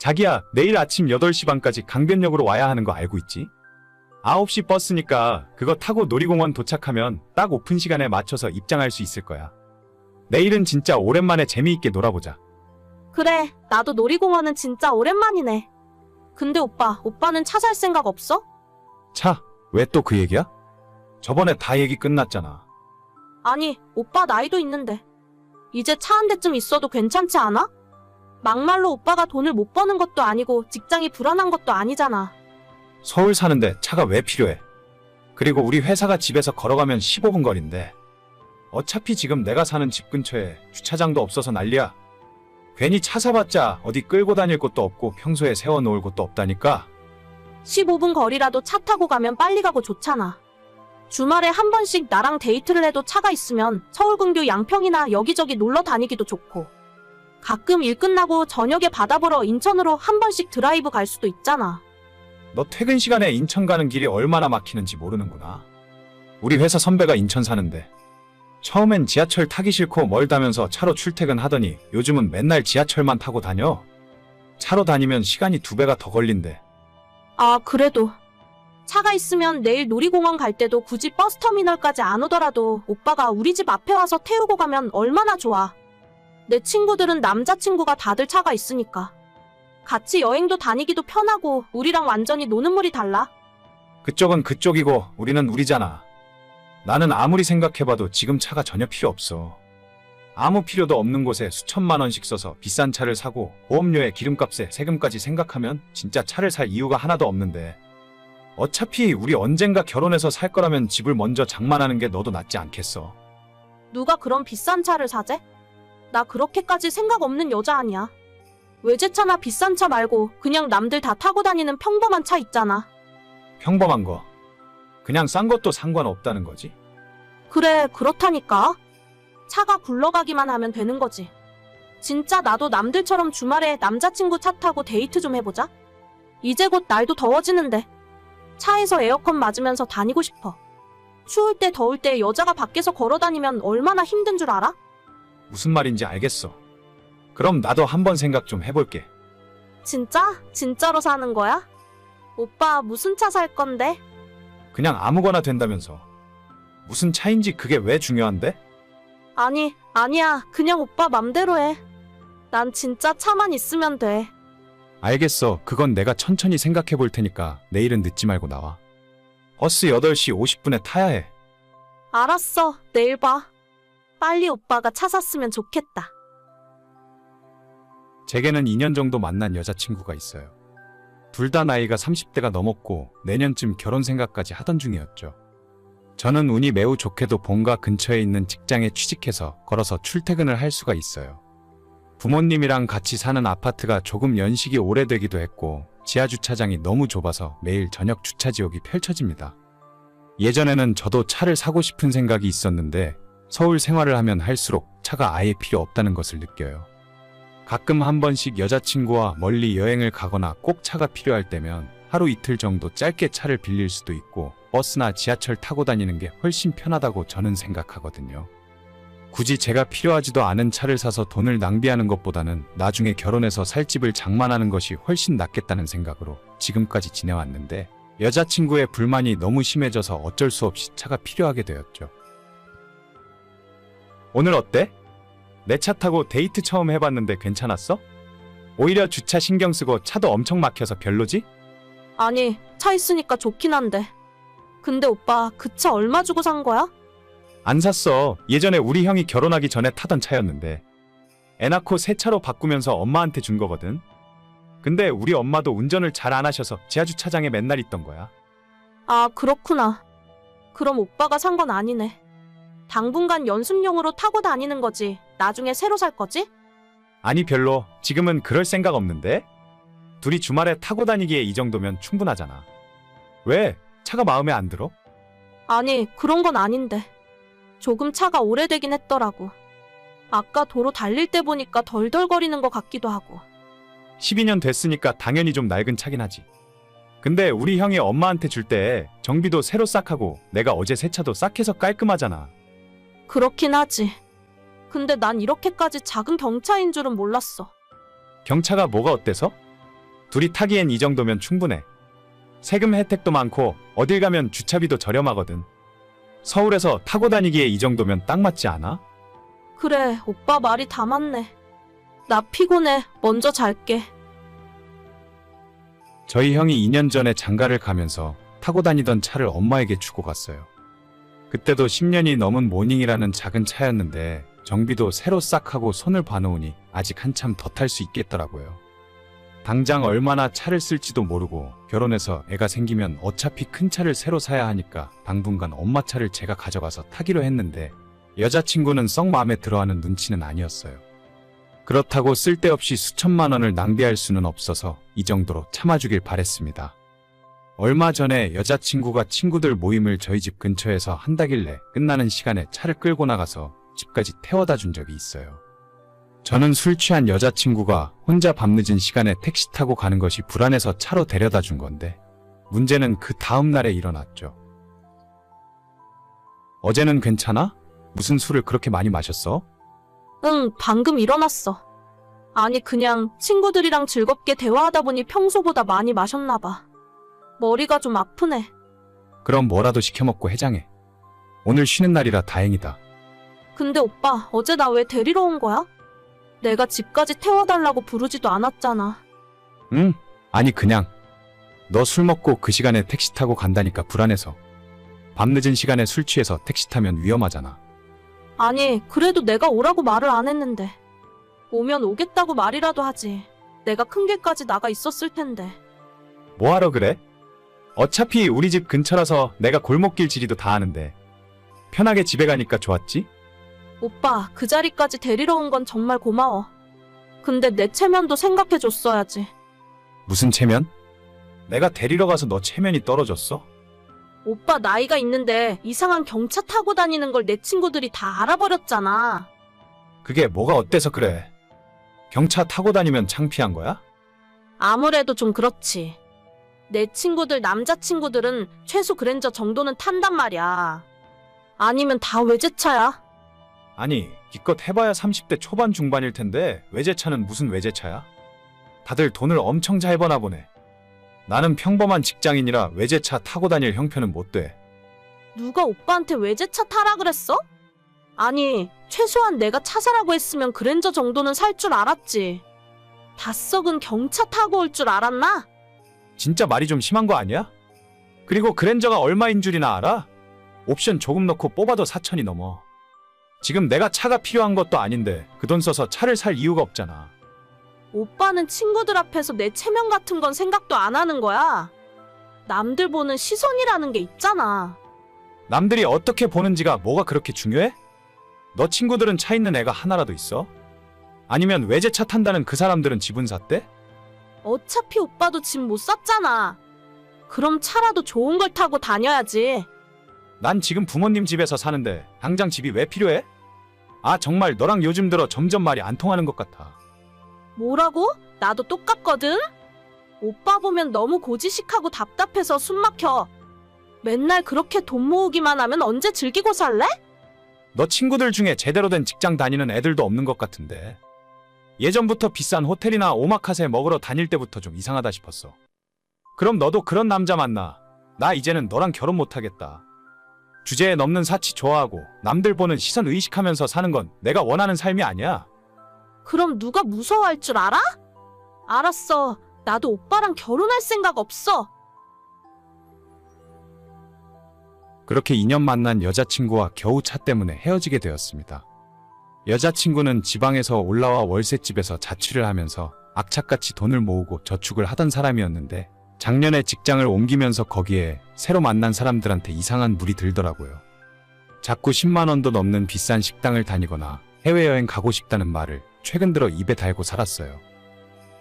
자기야, 내일 아침 8시 반까지 강변역으로 와야 하는 거 알고 있지? 9시 버스니까 그거 타고 놀이공원 도착하면 딱 오픈 시간에 맞춰서 입장할 수 있을 거야. 내일은 진짜 오랜만에 재미있게 놀아보자. 그래, 나도 놀이공원은 진짜 오랜만이네. 근데 오빠, 오빠는 차 살 생각 없어? 차, 왜 또 그 얘기야? 저번에 다 얘기 끝났잖아. 아니, 오빠 나이도 있는데. 이제 차 한 대쯤 있어도 괜찮지 않아? 막말로 오빠가 돈을 못 버는 것도 아니고 직장이 불안한 것도 아니잖아. 서울 사는데 차가 왜 필요해? 그리고 우리 회사가 집에서 걸어가면 15분 거리인데. 어차피 지금 내가 사는 집 근처에 주차장도 없어서 난리야. 괜히 차 사봤자 어디 끌고 다닐 곳도 없고 평소에 세워놓을 곳도 없다니까. 15분 거리라도 차 타고 가면 빨리 가고 좋잖아. 주말에 한 번씩 나랑 데이트를 해도 차가 있으면 서울 근교 양평이나 여기저기 놀러 다니기도 좋고. 가끔 일 끝나고 저녁에 바다 보러 인천으로 한 번씩 드라이브 갈 수도 있잖아. 너 퇴근 시간에 인천 가는 길이 얼마나 막히는지 모르는구나. 우리 회사 선배가 인천 사는데 처음엔 지하철 타기 싫고 멀다면서 차로 출퇴근하더니 요즘은 맨날 지하철만 타고 다녀. 차로 다니면 시간이 두 배가 더 걸린대. 아, 그래도. 차가 있으면 내일 놀이공원 갈 때도 굳이 버스터미널까지 안 오더라도 오빠가 우리 집 앞에 와서 태우고 가면 얼마나 좋아. 내 친구들은 남자친구가 다들 차가 있으니까. 같이 여행도 다니기도 편하고 우리랑 완전히 노는 물이 달라. 그쪽은 그쪽이고 우리는 우리잖아. 나는 아무리 생각해봐도 지금 차가 전혀 필요 없어. 아무 필요도 없는 곳에 수천만 원씩 써서 비싼 차를 사고 보험료에 기름값에 세금까지 생각하면 진짜 차를 살 이유가 하나도 없는데. 어차피 우리 언젠가 결혼해서 살 거라면 집을 먼저 장만하는 게 너도 낫지 않겠어. 누가 그런 비싼 차를 사재? 나 그렇게까지 생각 없는 여자 아니야. 외제차나 비싼 차 말고 그냥 남들 다 타고 다니는 평범한 차 있잖아. 평범한 거. 그냥 싼 것도 상관없다는 거지. 그래, 그렇다니까. 차가 굴러가기만 하면 되는 거지. 진짜 나도 남들처럼 주말에 남자친구 차 타고 데이트 좀 해보자. 이제 곧 날도 더워지는데. 차에서 에어컨 맞으면서 다니고 싶어. 추울 때 더울 때 여자가 밖에서 걸어 다니면 얼마나 힘든 줄 알아? 무슨 말인지 알겠어. 그럼 나도 한번 생각 좀 해볼게. 진짜? 진짜로 사는 거야? 오빠 무슨 차 살 건데? 그냥 아무거나 된다면서. 무슨 차인지 그게 왜 중요한데? 아니, 아니야. 그냥 오빠 맘대로 해. 난 진짜 차만 있으면 돼. 알겠어. 그건 내가 천천히 생각해 볼 테니까 내일은 늦지 말고 나와. 버스 8시 50분에 타야 해. 알았어. 내일 봐. 빨리 오빠가 차 샀으면 좋겠다. 제게는 2년 정도 만난 여자친구가 있어요. 둘 다 나이가 30대가 넘었고 내년쯤 결혼 생각까지 하던 중이었죠. 저는 운이 매우 좋게도 본가 근처에 있는 직장에 취직해서 걸어서 출퇴근을 할 수가 있어요. 부모님이랑 같이 사는 아파트가 조금 연식이 오래되기도 했고 지하 주차장이 너무 좁아서 매일 저녁 주차 지옥이 펼쳐집니다. 예전에는 저도 차를 사고 싶은 생각이 있었는데 서울 생활을 하면 할수록 차가 아예 필요 없다는 것을 느껴요. 가끔 한 번씩 여자친구와 멀리 여행을 가거나 꼭 차가 필요할 때면 하루 이틀 정도 짧게 차를 빌릴 수도 있고 버스나 지하철 타고 다니는 게 훨씬 편하다고 저는 생각하거든요. 굳이 제가 필요하지도 않은 차를 사서 돈을 낭비하는 것보다는 나중에 결혼해서 살 집을 장만하는 것이 훨씬 낫겠다는 생각으로 지금까지 지내왔는데 여자친구의 불만이 너무 심해져서 어쩔 수 없이 차가 필요하게 되었죠. 오늘 어때? 내 차 타고 데이트 처음 해봤는데 괜찮았어? 오히려 주차 신경 쓰고 차도 엄청 막혀서 별로지? 아니, 차 있으니까 좋긴 한데. 근데 오빠, 그 차 얼마 주고 산 거야? 안 샀어. 예전에 우리 형이 결혼하기 전에 타던 차였는데. 애 낳고 새 차로 바꾸면서 엄마한테 준 거거든. 근데 우리 엄마도 운전을 잘 안 하셔서 지하 주차장에 맨날 있던 거야. 아, 그렇구나. 그럼 오빠가 산 건 아니네. 당분간 연습용으로 타고 다니는 거지. 나중에 새로 살 거지? 아니 별로. 지금은 그럴 생각 없는데. 둘이 주말에 타고 다니기에 이 정도면 충분하잖아. 왜? 차가 마음에 안 들어? 아니, 그런 건 아닌데. 조금 차가 오래되긴 했더라고. 아까 도로 달릴 때 보니까 덜덜거리는 것 같기도 하고. 12년 됐으니까 당연히 좀 낡은 차긴 하지. 근데 우리 형이 엄마한테 줄 때 정비도 새로 싹 하고 내가 어제 새 차도 싹 해서 깔끔하잖아. 그렇긴 하지. 근데 난 이렇게까지 작은 경차인 줄은 몰랐어. 경차가 뭐가 어때서? 둘이 타기엔 이 정도면 충분해. 세금 혜택도 많고 어딜 가면 주차비도 저렴하거든. 서울에서 타고 다니기에 이 정도면 딱 맞지 않아? 그래, 오빠 말이 다 맞네. 나 피곤해. 먼저 잘게. 저희 형이 2년 전에 장가를 가면서 타고 다니던 차를 엄마에게 주고 갔어요. 그때도 10년이 넘은 모닝이라는 작은 차였는데 정비도 새로 싹 하고 손을 봐놓으니 아직 한참 더 탈 수 있겠더라고요. 당장 얼마나 차를 쓸지도 모르고 결혼해서 애가 생기면 어차피 큰 차를 새로 사야 하니까 당분간 엄마 차를 제가 가져가서 타기로 했는데 여자친구는 썩 마음에 들어하는 눈치는 아니었어요. 그렇다고 쓸데없이 수천만 원을 낭비할 수는 없어서 이 정도로 참아주길 바랬습니다. 얼마 전에 여자친구가 친구들 모임을 저희 집 근처에서 한다길래 끝나는 시간에 차를 끌고 나가서 집까지 태워다 준 적이 있어요. 저는 술 취한 여자친구가 혼자 밤늦은 시간에 택시 타고 가는 것이 불안해서 차로 데려다 준 건데 문제는 그 다음 날에 일어났죠. 어제는 괜찮아? 무슨 술을 그렇게 많이 마셨어? 응, 방금 일어났어. 아니, 그냥 친구들이랑 즐겁게 대화하다 보니 평소보다 많이 마셨나 봐. 머리가 좀 아프네. 그럼 뭐라도 시켜 먹고 해장해. 오늘 쉬는 날이라 다행이다. 근데 오빠, 어제 나 왜 데리러 온 거야? 내가 집까지 태워달라고 부르지도 않았잖아. 응? 아니 그냥 너 술 먹고 그 시간에 택시 타고 간다니까 불안해서 밤늦은 시간에 술 취해서 택시 타면 위험하잖아. 아니, 그래도 내가 오라고 말을 안 했는데. 오면 오겠다고 말이라도 하지. 내가 큰 길까지 나가 있었을 텐데. 뭐하러 그래? 어차피 우리 집 근처라서 내가 골목길 지리도 다 아는데 편하게 집에 가니까 좋았지? 오빠, 그 자리까지 데리러 온 건 정말 고마워. 근데 내 체면도 생각해줬어야지. 무슨 체면? 내가 데리러 가서 너 체면이 떨어졌어? 오빠 나이가 있는데 이상한 경차 타고 다니는 걸 내 친구들이 다 알아버렸잖아. 그게 뭐가 어때서 그래? 경차 타고 다니면 창피한 거야? 아무래도 좀 그렇지. 내 친구들 남자친구들은 최소 그랜저 정도는 탄단 말이야. 아니면 다 외제차야. 아니, 기껏 해봐야 30대 초반 중반일 텐데 외제차는 무슨 외제차야? 다들 돈을 엄청 잘 버나 보네. 나는 평범한 직장인이라 외제차 타고 다닐 형편은 못 돼. 누가 오빠한테 외제차 타라 그랬어? 아니, 최소한 내가 차 사라고 했으면 그랜저 정도는 살 줄 알았지. 다 썩은 경차 타고 올 줄 알았나? 진짜 말이 좀 심한 거 아니야? 그리고 그랜저가 얼마인 줄이나 알아? 옵션 조금 넣고 뽑아도 4천이 넘어. 지금 내가 차가 필요한 것도 아닌데 그 돈 써서 차를 살 이유가 없잖아. 오빠는 친구들 앞에서 내 체면 같은 건 생각도 안 하는 거야. 남들 보는 시선이라는 게 있잖아. 남들이 어떻게 보는지가 뭐가 그렇게 중요해? 너 친구들은 차 있는 애가 하나라도 있어? 아니면 외제차 탄다는 그 사람들은 집은 샀대? 어차피 오빠도 집 못 샀잖아. 그럼 차라도 좋은 걸 타고 다녀야지. 난 지금 부모님 집에서 사는데 당장 집이 왜 필요해? 아 정말 너랑 요즘 들어 점점 말이 안 통하는 것 같아. 뭐라고? 나도 똑같거든? 오빠 보면 너무 고지식하고 답답해서 숨 막혀. 맨날 그렇게 돈 모으기만 하면 언제 즐기고 살래? 너 친구들 중에 제대로 된 직장 다니는 애들도 없는 것 같은데. 예전부터 비싼 호텔이나 오마카세 먹으러 다닐 때부터 좀 이상하다 싶었어. 그럼 너도 그런 남자 만나. 나 이제는 너랑 결혼 못하겠다. 주제에 넘는 사치 좋아하고 남들 보는 시선 의식하면서 사는 건 내가 원하는 삶이 아니야. 그럼 누가 무서워할 줄 알아? 알았어. 나도 오빠랑 결혼할 생각 없어. 그렇게 2년 만난 여자친구와 겨우 차 때문에 헤어지게 되었습니다. 여자친구는 지방에서 올라와 월세집에서 자취를 하면서 악착같이 돈을 모으고 저축을 하던 사람이었는데 작년에 직장을 옮기면서 거기에 새로 만난 사람들한테 이상한 물이 들더라고요. 자꾸 10만 원도 넘는 비싼 식당을 다니거나 해외여행 가고 싶다는 말을 최근 들어 입에 달고 살았어요.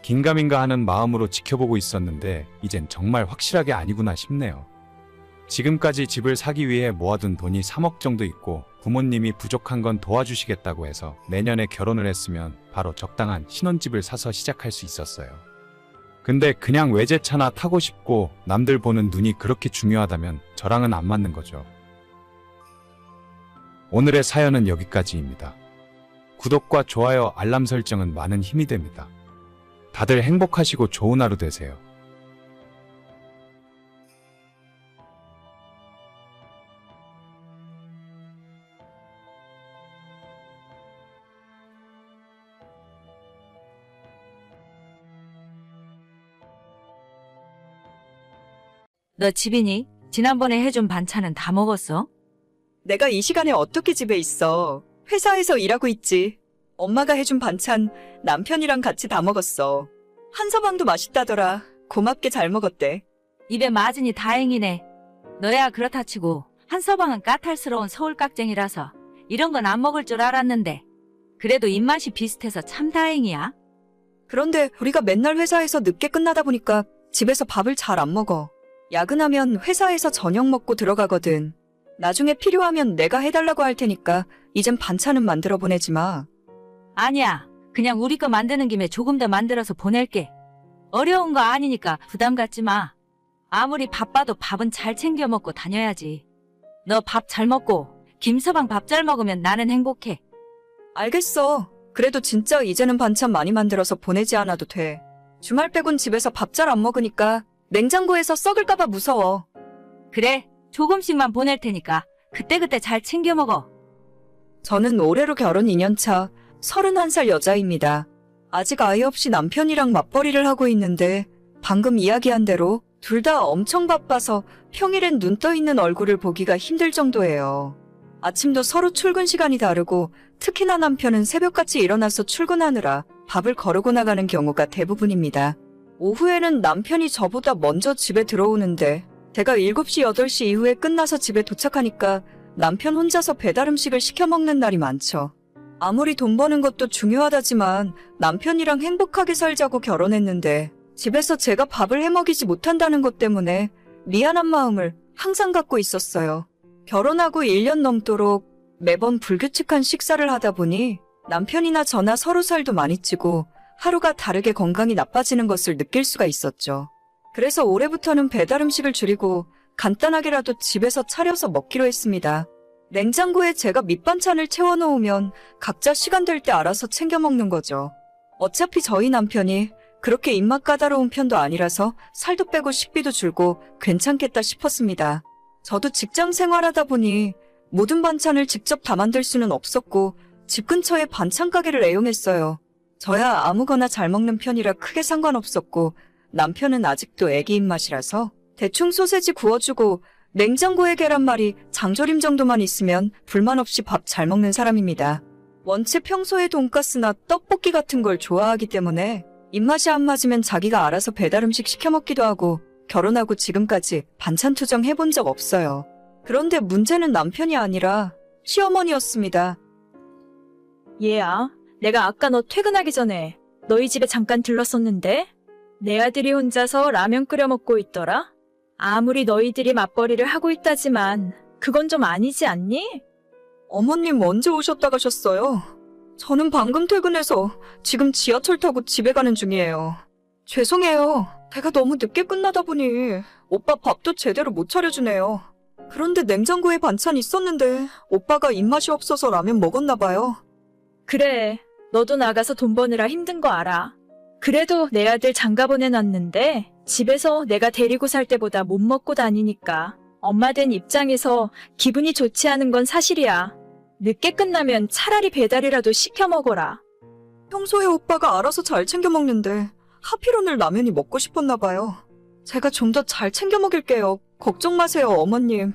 긴가민가 하는 마음으로 지켜보고 있었는데 이젠 정말 확실하게 아니구나 싶네요. 지금까지 집을 사기 위해 모아둔 돈이 3억 정도 있고 부모님이 부족한 건 도와주시겠다고 해서 내년에 결혼을 했으면 바로 적당한 신혼집을 사서 시작할 수 있었어요. 근데 그냥 외제차나 타고 싶고 남들 보는 눈이 그렇게 중요하다면 저랑은 안 맞는 거죠. 오늘의 사연은 여기까지입니다. 구독과 좋아요, 알람 설정은 많은 힘이 됩니다. 다들 행복하시고 좋은 하루 되세요. 너 집이니? 지난번에 해준 반찬은 다 먹었어? 내가 이 시간에 어떻게 집에 있어? 회사에서 일하고 있지. 엄마가 해준 반찬 남편이랑 같이 다 먹었어. 한 서방도 맛있다더라. 고맙게 잘 먹었대. 입에 맞으니 다행이네. 너야 그렇다 치고 한 서방은 까탈스러운 서울 깍쟁이라서 이런 건 안 먹을 줄 알았는데 그래도 입맛이 비슷해서 참 다행이야. 그런데 우리가 맨날 회사에서 늦게 끝나다 보니까 집에서 밥을 잘 안 먹어. 야근하면 회사에서 저녁 먹고 들어가거든. 나중에 필요하면 내가 해달라고 할 테니까 이젠 반찬은 만들어 보내지 마. 아니야. 그냥 우리 거 만드는 김에 조금 더 만들어서 보낼게. 어려운 거 아니니까 부담 갖지 마. 아무리 바빠도 밥은 잘 챙겨 먹고 다녀야지. 너 밥 잘 먹고 김서방 밥 잘 먹으면 나는 행복해. 알겠어. 그래도 진짜 이제는 반찬 많이 만들어서 보내지 않아도 돼. 주말 빼곤 집에서 밥 잘 안 먹으니까 냉장고에서 썩을까봐 무서워. 그래. 조금씩만 보낼 테니까 그때그때 잘 챙겨 먹어. 저는 올해로 결혼 2년차 31살 여자입니다. 아직 아이 없이 남편이랑 맞벌이를 하고 있는데 방금 이야기한 대로 둘 다 엄청 바빠서 평일엔 눈 떠 있는 얼굴을 보기가 힘들 정도예요. 아침도 서로 출근 시간이 다르고 특히나 남편은 새벽같이 일어나서 출근하느라 밥을 거르고 나가는 경우가 대부분입니다. 오후에는 남편이 저보다 먼저 집에 들어오는데 제가 7시, 8시 이후에 끝나서 집에 도착하니까 남편 혼자서 배달 음식을 시켜 먹는 날이 많죠. 아무리 돈 버는 것도 중요하다지만 남편이랑 행복하게 살자고 결혼했는데 집에서 제가 밥을 해 먹이지 못한다는 것 때문에 미안한 마음을 항상 갖고 있었어요. 결혼하고 1년 넘도록 매번 불규칙한 식사를 하다 보니 남편이나 저나 서로 살도 많이 찌고 하루가 다르게 건강이 나빠지는 것을 느낄 수가 있었죠. 그래서 올해부터는 배달 음식을 줄이고 간단하게라도 집에서 차려서 먹기로 했습니다. 냉장고에 제가 밑반찬을 채워놓으면 각자 시간 될 때 알아서 챙겨 먹는 거죠. 어차피 저희 남편이 그렇게 입맛 까다로운 편도 아니라서 살도 빼고 식비도 줄고 괜찮겠다 싶었습니다. 저도 직장 생활하다 보니 모든 반찬을 직접 다 만들 수는 없었고 집 근처에 반찬 가게를 애용했어요. 저야 아무거나 잘 먹는 편이라 크게 상관없었고 남편은 아직도 애기 입맛이라서 대충 소세지 구워주고 냉장고에 계란말이, 장조림 정도만 있으면 불만 없이 밥 잘 먹는 사람입니다. 원체 평소에 돈가스나 떡볶이 같은 걸 좋아하기 때문에 입맛이 안 맞으면 자기가 알아서 배달 음식 시켜 먹기도 하고 결혼하고 지금까지 반찬 투정 해본 적 없어요. 그런데 문제는 남편이 아니라 시어머니였습니다. 얘야, 내가 아까 너 퇴근하기 전에 너희 집에 잠깐 들렀었는데 내 아들이 혼자서 라면 끓여 먹고 있더라. 아무리 너희들이 맞벌이를 하고 있다지만 그건 좀 아니지 않니? 어머님 언제 오셨다 가셨어요? 저는 방금 퇴근해서 지금 지하철 타고 집에 가는 중이에요. 죄송해요. 제가 너무 늦게 끝나다 보니 오빠 밥도 제대로 못 차려주네요. 그런데 냉장고에 반찬 있었는데 오빠가 입맛이 없어서 라면 먹었나 봐요. 그래, 너도 나가서 돈 버느라 힘든 거 알아. 그래도 내 아들 장가 보내놨는데 집에서 내가 데리고 살 때보다 못 먹고 다니니까 엄마 된 입장에서 기분이 좋지 않은 건 사실이야. 늦게 끝나면 차라리 배달이라도 시켜 먹어라. 평소에 오빠가 알아서 잘 챙겨 먹는데 하필 오늘 라면이 먹고 싶었나 봐요. 제가 좀 더 잘 챙겨 먹일게요. 걱정 마세요, 어머님.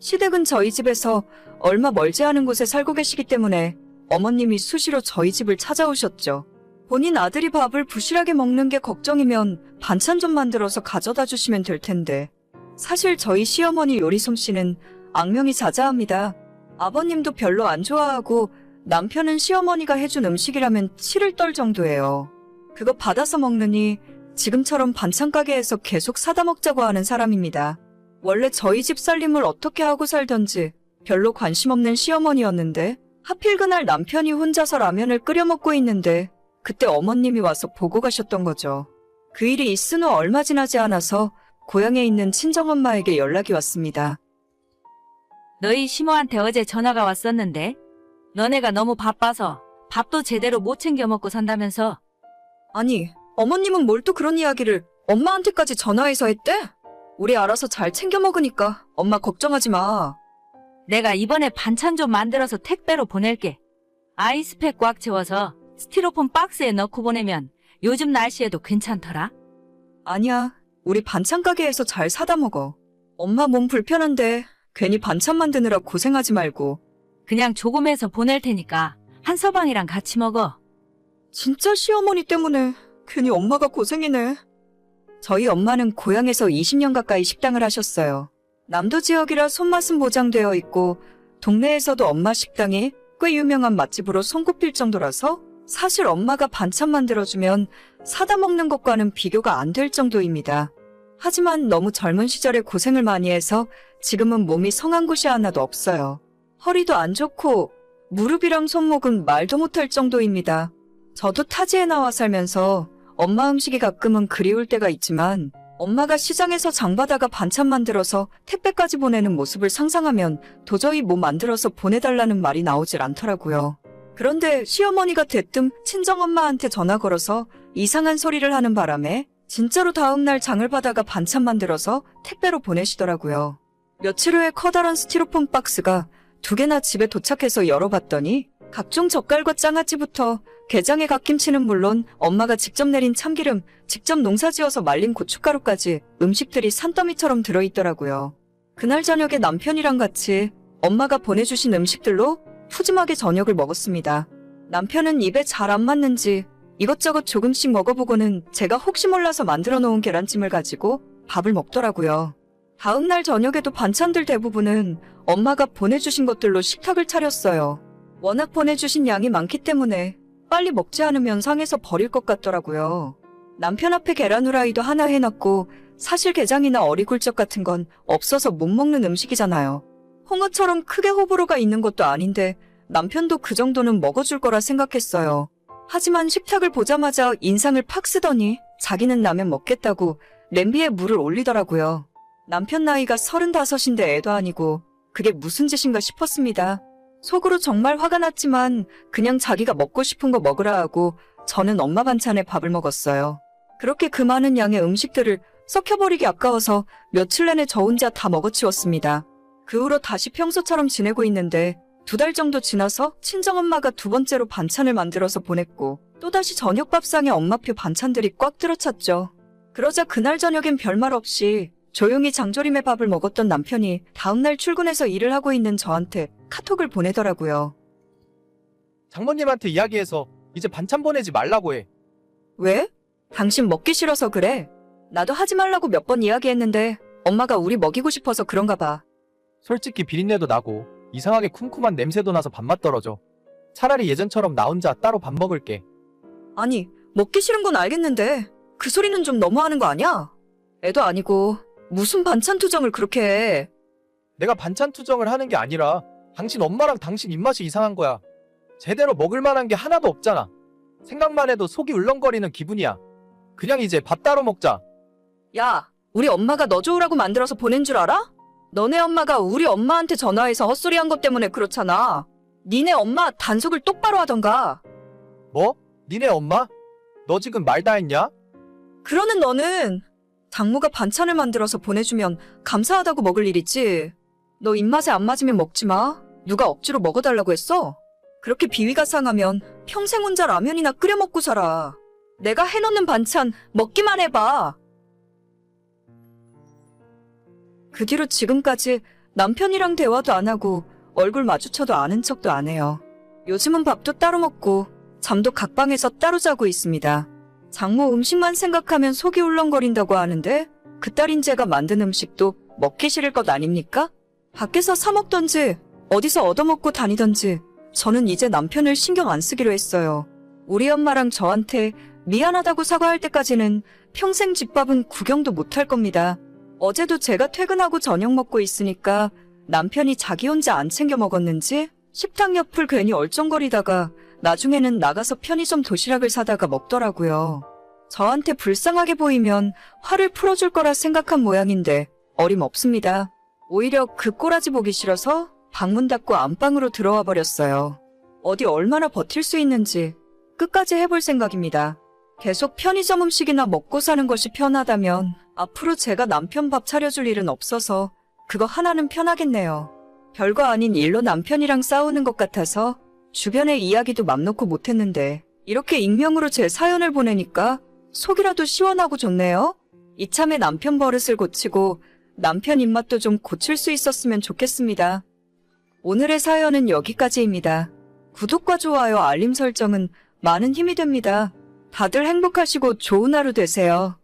시댁은 저희 집에서 얼마 멀지 않은 곳에 살고 계시기 때문에 어머님이 수시로 저희 집을 찾아오셨죠. 본인 아들이 밥을 부실하게 먹는 게 걱정이면 반찬 좀 만들어서 가져다 주시면 될 텐데. 사실 저희 시어머니 요리 솜씨는 악명이 자자합니다. 아버님도 별로 안 좋아하고 남편은 시어머니가 해준 음식이라면 치를 떨 정도예요. 그거 받아서 먹느니 지금처럼 반찬 가게에서 계속 사다 먹자고 하는 사람입니다. 원래 저희 집 살림을 어떻게 하고 살던지 별로 관심 없는 시어머니였는데 하필 그날 남편이 혼자서 라면을 끓여 먹고 있는데 그때 어머님이 와서 보고 가셨던 거죠. 그 일이 있은 후 얼마 지나지 않아서 고향에 있는 친정엄마에게 연락이 왔습니다. 너희 시모한테 어제 전화가 왔었는데 너네가 너무 바빠서 밥도 제대로 못 챙겨 먹고 산다면서 아니, 어머님은 뭘 또 그런 이야기를 엄마한테까지 전화해서 했대? 우리 알아서 잘 챙겨 먹으니까 엄마 걱정하지 마. 내가 이번에 반찬 좀 만들어서 택배로 보낼게. 아이스팩 꽉 채워서 스티로폼 박스에 넣고 보내면 요즘 날씨에도 괜찮더라. 아니야. 우리 반찬 가게에서 잘 사다 먹어. 엄마 몸 불편한데 괜히 반찬 만드느라 고생하지 말고. 그냥 조금 해서 보낼 테니까 한 서방이랑 같이 먹어. 진짜 시어머니 때문에 괜히 엄마가 고생이네. 저희 엄마는 고향에서 20년 가까이 식당을 하셨어요. 남도 지역이라 손맛은 보장되어 있고 동네에서도 엄마 식당이 꽤 유명한 맛집으로 손꼽힐 정도라서 사실 엄마가 반찬 만들어주면 사다 먹는 것과는 비교가 안 될 정도입니다. 하지만 너무 젊은 시절에 고생을 많이 해서 지금은 몸이 성한 곳이 하나도 없어요. 허리도 안 좋고 무릎이랑 손목은 말도 못할 정도입니다. 저도 타지에 나와 살면서 엄마 음식이 가끔은 그리울 때가 있지만 엄마가 시장에서 장바다가 반찬 만들어서 택배까지 보내는 모습을 상상하면 도저히 뭐 만들어서 보내달라는 말이 나오질 않더라고요. 그런데 시어머니가 대뜸 친정엄마한테 전화 걸어서 이상한 소리를 하는 바람에 진짜로 다음날 장을 받아가 반찬 만들어서 택배로 보내시더라고요. 며칠 후에 커다란 스티로폼 박스가 두 개나 집에 도착해서 열어봤더니 각종 젓갈과 장아찌부터 게장에 갓김치는 물론 엄마가 직접 내린 참기름, 직접 농사지어서 말린 고춧가루까지 음식들이 산더미처럼 들어있더라고요. 그날 저녁에 남편이랑 같이 엄마가 보내주신 음식들로 푸짐하게 저녁을 먹었습니다. 남편은 입에 잘 안 맞는지 이것저것 조금씩 먹어보고는 제가 혹시 몰라서 만들어 놓은 계란찜을 가지고 밥을 먹더라고요. 다음날 저녁에도 반찬들 대부분은 엄마가 보내주신 것들로 식탁을 차렸어요. 워낙 보내주신 양이 많기 때문에 빨리 먹지 않으면 상해서 버릴 것 같더라고요. 남편 앞에 계란 후라이도 하나 해놨고 사실 게장이나 어리굴젓 같은 건 없어서 못 먹는 음식이잖아요. 홍어처럼 크게 호불호가 있는 것도 아닌데 남편도 그 정도는 먹어줄 거라 생각했어요. 하지만 식탁을 보자마자 인상을 팍 쓰더니 자기는 라면 먹겠다고 냄비에 물을 올리더라고요. 남편 나이가 서른다섯인데 애도 아니고 그게 무슨 짓인가 싶었습니다. 속으로 정말 화가 났지만 그냥 자기가 먹고 싶은 거 먹으라 하고 저는 엄마 반찬에 밥을 먹었어요. 그렇게 그 많은 양의 음식들을 썩혀버리기 아까워서 며칠 내내 저 혼자 다 먹어치웠습니다. 그 후로 다시 평소처럼 지내고 있는데 두 달 정도 지나서 친정엄마가 두 번째로 반찬을 만들어서 보냈고 또다시 저녁 밥상에 엄마표 반찬들이 꽉 들어찼죠. 그러자 그날 저녁엔 별말 없이 조용히 장조림에 밥을 먹었던 남편이 다음날 출근해서 일을 하고 있는 저한테 카톡을 보내더라고요. 장모님한테 이야기해서 이제 반찬 보내지 말라고 해. 왜? 당신 먹기 싫어서 그래? 나도 하지 말라고 몇 번 이야기했는데 엄마가 우리 먹이고 싶어서 그런가 봐. 솔직히 비린내도 나고 이상하게 쿰쿰한 냄새도 나서 밥맛 떨어져. 차라리 예전처럼 나 혼자 따로 밥 먹을게. 아니, 먹기 싫은 건 알겠는데 그 소리는 좀 너무하는 거 아니야? 애도 아니고 무슨 반찬 투정을 그렇게 해. 내가 반찬 투정을 하는 게 아니라 당신 엄마랑 당신 입맛이 이상한 거야. 제대로 먹을 만한 게 하나도 없잖아. 생각만 해도 속이 울렁거리는 기분이야. 그냥 이제 밥 따로 먹자. 야, 우리 엄마가 너 좋으라고 만들어서 보낸 줄 알아? 너네 엄마가 우리 엄마한테 전화해서 헛소리 한 것 때문에 그렇잖아. 니네 엄마 단속을 똑바로 하던가. 뭐? 니네 엄마? 너 지금 말 다 했냐? 그러는 너는 장모가 반찬을 만들어서 보내주면 감사하다고 먹을 일이지. 너 입맛에 안 맞으면 먹지 마. 누가 억지로 먹어달라고 했어? 그렇게 비위가 상하면 평생 혼자 라면이나 끓여 먹고 살아. 내가 해놓는 반찬 먹기만 해봐. 그 뒤로 지금까지 남편이랑 대화도 안 하고 얼굴 마주쳐도 아는 척도 안 해요. 요즘은 밥도 따로 먹고 잠도 각방에서 따로 자고 있습니다. 장모 음식만 생각하면 속이 울렁거린다고 하는데 그 딸인 제가 만든 음식도 먹기 싫을 것 아닙니까? 밖에서 사 먹던지 어디서 얻어먹고 다니던지 저는 이제 남편을 신경 안 쓰기로 했어요. 우리 엄마랑 저한테 미안하다고 사과할 때까지는 평생 집밥은 구경도 못할 겁니다. 어제도 제가 퇴근하고 저녁 먹고 있으니까 남편이 자기 혼자 안 챙겨 먹었는지 식탁 옆을 괜히 얼쩡거리다가 나중에는 나가서 편의점 도시락을 사다가 먹더라고요. 저한테 불쌍하게 보이면 화를 풀어줄 거라 생각한 모양인데 어림없습니다. 오히려 그 꼬라지 보기 싫어서 방문 닫고 안방으로 들어와 버렸어요. 어디 얼마나 버틸 수 있는지 끝까지 해볼 생각입니다. 계속 편의점 음식이나 먹고 사는 것이 편하다면 앞으로 제가 남편 밥 차려줄 일은 없어서 그거 하나는 편하겠네요. 별거 아닌 일로 남편이랑 싸우는 것 같아서 주변에 이야기도 맘 놓고 못했는데 이렇게 익명으로 제 사연을 보내니까 속이라도 시원하고 좋네요. 이참에 남편 버릇을 고치고 남편 입맛도 좀 고칠 수 있었으면 좋겠습니다. 오늘의 사연은 여기까지입니다. 구독과 좋아요, 알림 설정은 많은 힘이 됩니다. 다들 행복하시고 좋은 하루 되세요.